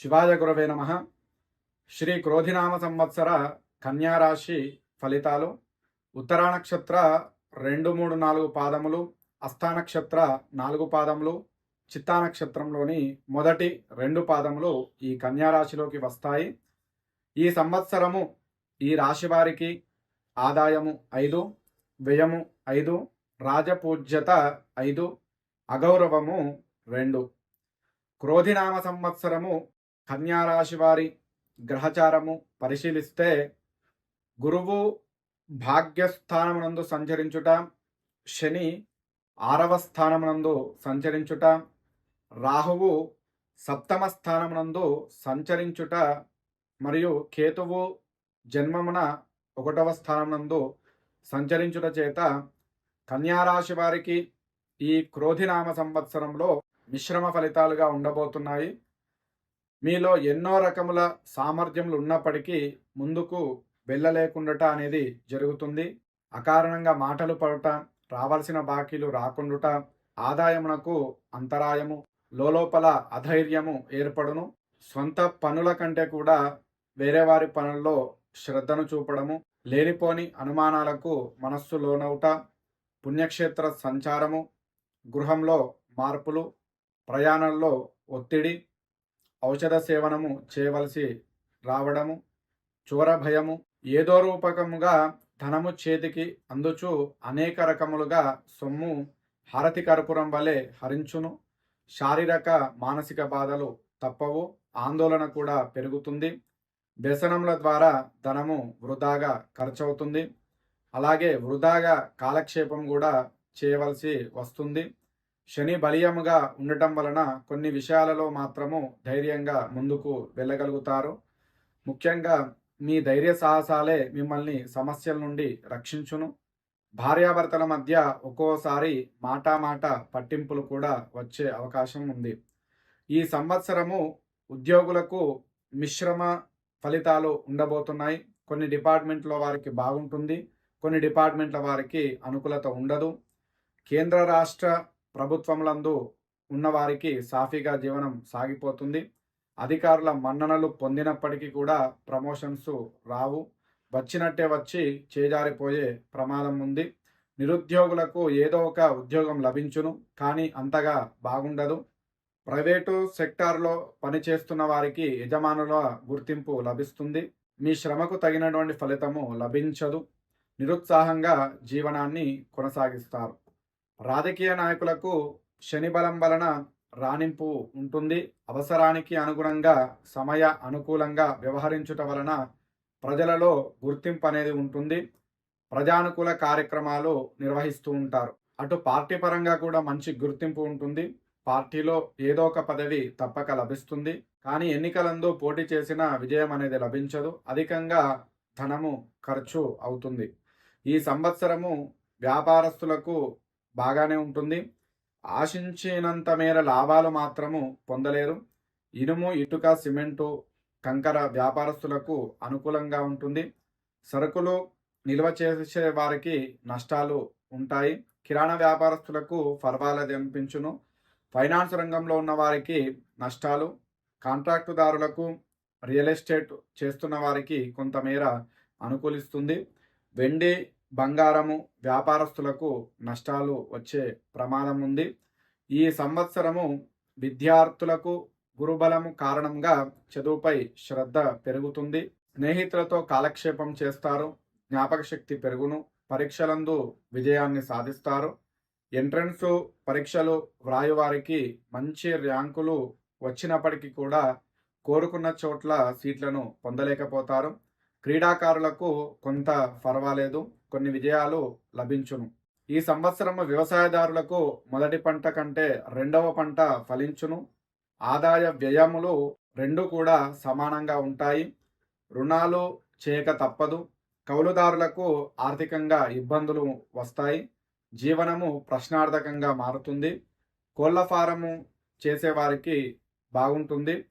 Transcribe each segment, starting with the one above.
శివాయ గురవే నమ. శ్రీ క్రోధినామ సంవత్సర కన్యారాశి ఫలితాలు. ఉత్తరా నక్షత్ర రెండు మూడు నాలుగు పాదములు. అస్థా నక్షత్ర నాలుగు పాదములు. చిత్తా నక్షత్రంలోని మొదటి రెండు పాదములు ఈ కన్యారాశిలోకి వస్తాయి. ఈ సంవత్సరము ఈ రాశి వారికి ఆదాయము ఐదు వ్యయము ఐదు రాజపూజ్యత ఐదు అగౌరవము రెండు. క్రోధినామ సంవత్సరము కన్యారాశి వారి గ్రహచారము పరిశీలిస్తే గురువు భాగ్యస్థానమునందు సంచరించుట శని ఆరవ స్థానమునందు సంచరించుట రాహువు సప్తమ స్థానమునందు సంచరించుట మరియు కేతువు జన్మమున ఒకటవ స్థానమునందు సంచరించుట చేత కన్యారాశి వారికి ఈ క్రోధినామ సంవత్సరంలో మిశ్రమ ఫలితాలుగా ఉండబోతున్నాయి. మీలో ఎన్నో రకముల సామర్థ్యములు ఉన్నప్పటికీ ముందుకు వెళ్ళలేకుండట అనేది జరుగుతుంది. అకారణంగా మాటలు పడట రావాల్సిన బాకీలు రాకుండుట ఆదాయమునకు అంతరాయము లోపల అధైర్యము ఏర్పడును. స్వంత పనుల కంటే కూడా వేరే వారి పనుల్లో శ్రద్ధను చూపడము లేనిపోని అనుమానాలకు మనస్సు లోనవుట పుణ్యక్షేత్ర సంచారము గృహంలో మార్పులు ప్రయాణంలో ఒత్తిడి ఔషధ సేవనము చేయవలసి రావడము చోర భయము ఏదో రూపకముగా ధనము చేతికి అందుచు అనేక రకములుగా సొమ్ము హారతి కర్పూరం వలె హరించును. శారీరక మానసిక బాధలు తప్పవు ఆందోళన కూడా పెరుగుతుంది. వ్యసనముల ద్వారా ధనము వృధాగా ఖర్చవుతుంది. అలాగే వృధాగా కాలక్షేపం కూడా చేయవలసి వస్తుంది. శని బలీయముగా ఉండటం వలన కొన్ని విషయాలలో మాత్రము ధైర్యంగా ముందుకు వెళ్ళగలుగుతారు. ముఖ్యంగా మీ ధైర్య సాహసాలే మిమ్మల్ని సమస్యల నుండి రక్షించును. భార్యాభర్తల మధ్య ఒక్కోసారి మాటామాట పట్టింపులు కూడా వచ్చే అవకాశం ఉంది. ఈ సంవత్సరము ఉద్యోగులకు మిశ్రమ ఫలితాలు ఉండబోతున్నాయి. కొన్ని డిపార్ట్మెంట్ల వారికి బాగుంటుంది. కొన్ని డిపార్ట్మెంట్ల వారికి అనుకూలత ఉండదు. కేంద్ర రాష్ట్ర ప్రభుత్వములందు ఉన్నవారికి సాఫీగా జీవనం సాగిపోతుంది. అధికారుల మన్ననలు పొందినప్పటికీ కూడా ప్రమోషన్స్ రావు. వచ్చినట్టే వచ్చి చేజారిపోయే ప్రమాదం ఉంది నిరుద్యోగులకు ఏదో ఒక ఉద్యోగం లభించును కానీ అంతగా బాగుండదు. ప్రైవేటు సెక్టార్లో పనిచేస్తున్న వారికి యజమానుల గుర్తింపు లభిస్తుంది. మీ శ్రమకు తగినటువంటి ఫలితము లభించదు. నిరుత్సాహంగా జీవనాన్ని కొనసాగిస్తారు. రాజకీయ నాయకులకు శని బలం వలన రాణింపు ఉంటుంది. అవసరానికి అనుగుణంగా సమయ అనుకూలంగా వ్యవహరించుట వలన ప్రజలలో గుర్తింపు అనేది ఉంటుంది. ప్రజానుకూల కార్యక్రమాలు నిర్వహిస్తూ ఉంటారు. అటు పార్టీ పరంగా కూడా మంచి గుర్తింపు ఉంటుంది. పార్టీలో ఏదో ఒక పదవి తప్పక లభిస్తుంది. కానీ ఎన్నికలందు పోటీ చేసిన విజయం అనేది లభించదు. అధికంగా ధనము ఖర్చు అవుతుంది. ఈ సంవత్సరము వ్యాపారస్తులకు బాగానే ఉంటుంది. ఆశించినంత మేర లాభాలు మాత్రము పొందలేరు. ఇనుము ఇటుక సిమెంటు కంకర వ్యాపారస్తులకు అనుకూలంగా ఉంటుంది. సరుకులు నిల్వ చేసే వారికి నష్టాలు ఉంటాయి. కిరాణా వ్యాపారస్తులకు పర్వాలేదు అనిపించును ఫైనాన్స్ రంగంలో ఉన్న వారికి నష్టాలు. కాంట్రాక్టుదారులకు రియల్ ఎస్టేట్ చేస్తున్న వారికి కొంతమేర అనుకూలిస్తుంది. వెండి బంగారము వ్యాపారస్తులకు నష్టాలు వచ్చే ప్రమాదం ఉంది. ఈ సంవత్సరము విద్యార్థులకు గురుబలము కారణంగా చదువుపై శ్రద్ధ పెరుగుతుంది. స్నేహితులతో కాలక్షేపం చేస్తారు. జ్ఞాపక శక్తి పెరుగును. పరీక్షలందు విజయాన్ని సాధిస్తారు. ఎంట్రన్స్ పరీక్షలు వ్రాయువారికి మంచి ర్యాంకులు వచ్చినప్పటికీ కూడా కోరుకున్న చోట్ల సీట్లను పొందలేకపోతారు. క్రీడాకారులకు కొంత పర్వాలేదు కొన్ని విజయాలు లభించును. ఈ సంవత్సరము వ్యవసాయదారులకు మొదటి పంట కంటే రెండవ పంట ఫలించును. ఆదాయ వ్యయములు రెండు కూడా సమానంగా ఉంటాయి. రుణాలు చేయక తప్పదు. కౌలుదారులకు ఆర్థికంగా ఇబ్బందులు వస్తాయి. జీవనము ప్రశ్నార్థకంగా మారుతుంది. కోళ్ళ ఫారము చేసేవారికి బాగుంటుంది.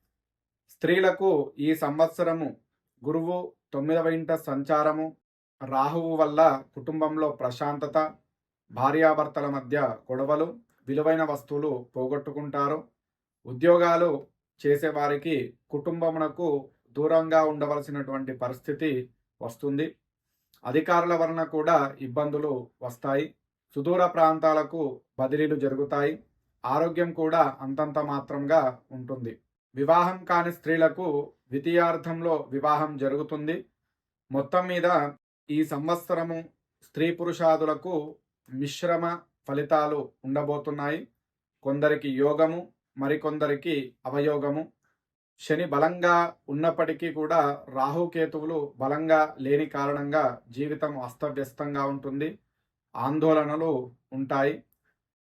స్త్రీలకు ఈ సంవత్సరము గురువు తొమ్మిదవ ఇంట సంచారము రాహువు వల్ల కుటుంబంలో ప్రశాంతత భార్యాభర్తల మధ్య గొడవలు విలువైన వస్తువులు పోగొట్టుకుంటారు. ఉద్యోగాలు చేసేవారికి కుటుంబమునకు దూరంగా ఉండవలసినటువంటి పరిస్థితి వస్తుంది. అధికారుల వలన కూడా ఇబ్బందులు వస్తాయి. సుదూర ప్రాంతాలకు బదిలీలు జరుగుతాయి. ఆరోగ్యం కూడా అంతంత మాత్రంగా ఉంటుంది. వివాహం కాని స్త్రీలకు ద్వితీయార్థంలో వివాహం జరుగుతుంది. మొత్తం మీద ఈ సంవత్సరము స్త్రీ పురుషాదులకు మిశ్రమ ఫలితాలు ఉండబోతున్నాయి. కొందరికి యోగము మరికొందరికి అవయోగము. శని బలంగా ఉన్నప్పటికీ కూడా రాహుకేతువులు బలంగా లేని కారణంగా జీవితం అస్తవ్యస్తంగా ఉంటుంది. ఆందోళనలు ఉంటాయి.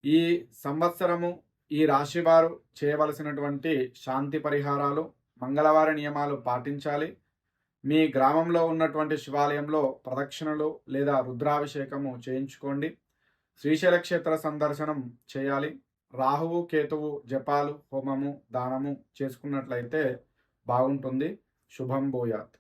ఈ సంవత్సరము ఈ రాశివారు చేయవలసినటువంటి శాంతి పరిహారాలు మంగళవార నియమాలు పాటించాలి. మీ గ్రామంలో ఉన్నటువంటి శివాలయంలో ప్రదక్షిణలు లేదా రుద్రాభిషేకము చేయించుకోండి. శ్రీశైల క్షేత్ర సందర్శనం చేయాలి. రాహువు కేతువు జపాలు హోమము దానము చేసుకున్నట్లయితే బాగుంటుంది. శుభం భూయాత్.